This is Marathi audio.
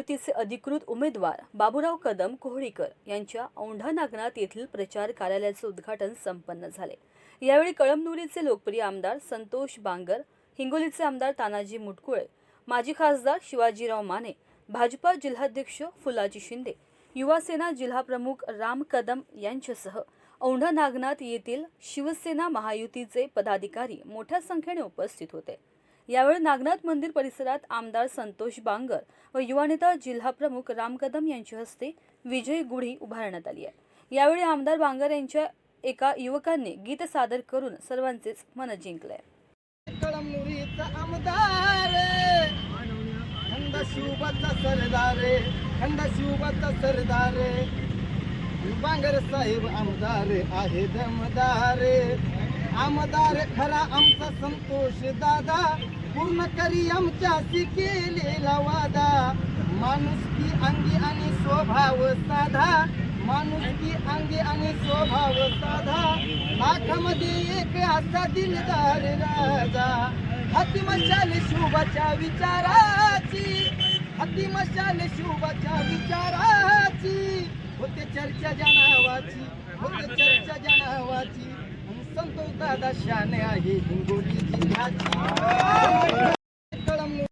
युतीचे अधिकृत उमेदवार बाबूराव कदम कोहळीकर यांच्या औंढा नागनाथ येथील प्रचार कार्यालयाचे उद्घाटन संपन्न झाले. यावेळी कळमनुरीचे लोकप्रिय आमदार संतोष बांगर हिंगोलीचे आमदार तानाजी मुटकुळे माजी खासदार शिवाजीराव माने भाजपा जिल्हाध्यक्ष फुलाजी शिंदे युवासेना जिल्हाप्रमुख राम कदम यांच्यासह औंढा नागनाथ येथील शिवसेना महायुतीचे पदाधिकारी मोठ्या संख्येने उपस्थित होते. यावेळी नागनाथ मंदिर परिसरात आमदार संतोष बांगर व युवानेता जिल्हाप्रमुख राम कदम यांच्या हस्ते विजय गुढी उभारण्यात आली आहे. यावेळी आमदार बांगर यांच्या एका युवकांनी गीत सादर करून सर्वांचेच मन जिंकलंय. सरदार सरदार. बांगर साहेब आमदार आहे दमदार. आमदार खरा आमचा संतोष दादा. पूर्ण करी आमच्याशी केलेला वादा. माणूस की अंगी आणि स्वभाव साधा. माणूस की अंगी आणि स्वभाव साधा. लाखामध्ये एक असा दिलदार राजा. हाती मशाल शुभाच्या विचाराची. हाती मशाल शुभाच्या विचाराची. होते चर्चा जनावाची. होते चर्चा जनावाची. दादा शाने आहे हिंगोली जिल्ह्याची